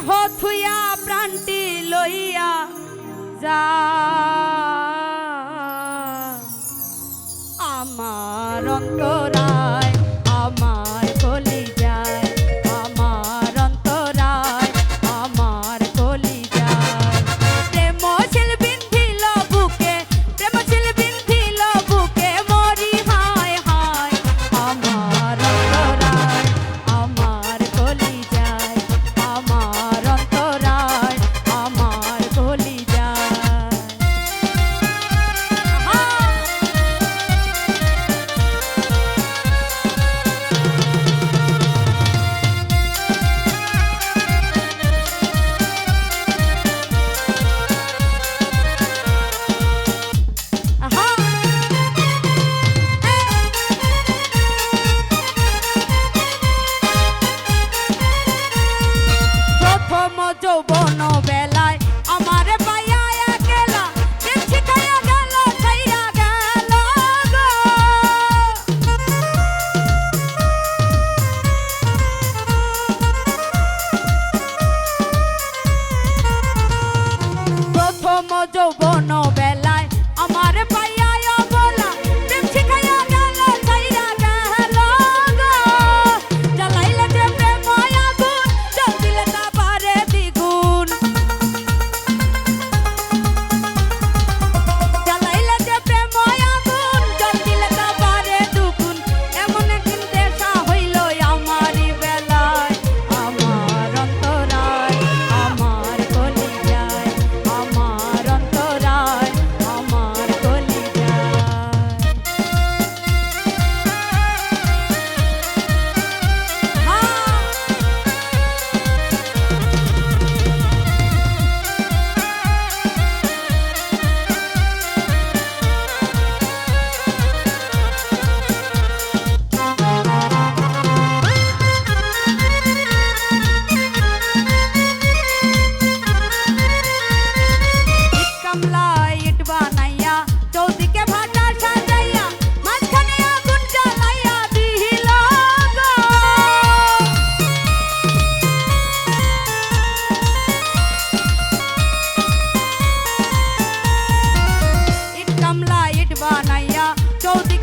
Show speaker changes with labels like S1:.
S1: দেহ থুয়া প্রাণটি লইয়া যা। আমার অন্তরা যৌবন বেলায় আমার পাইয়া একলা দিচ্ছি খাইয়া গেল খাইয়া গেল প্রথম যৌবন বেলায় Goldie.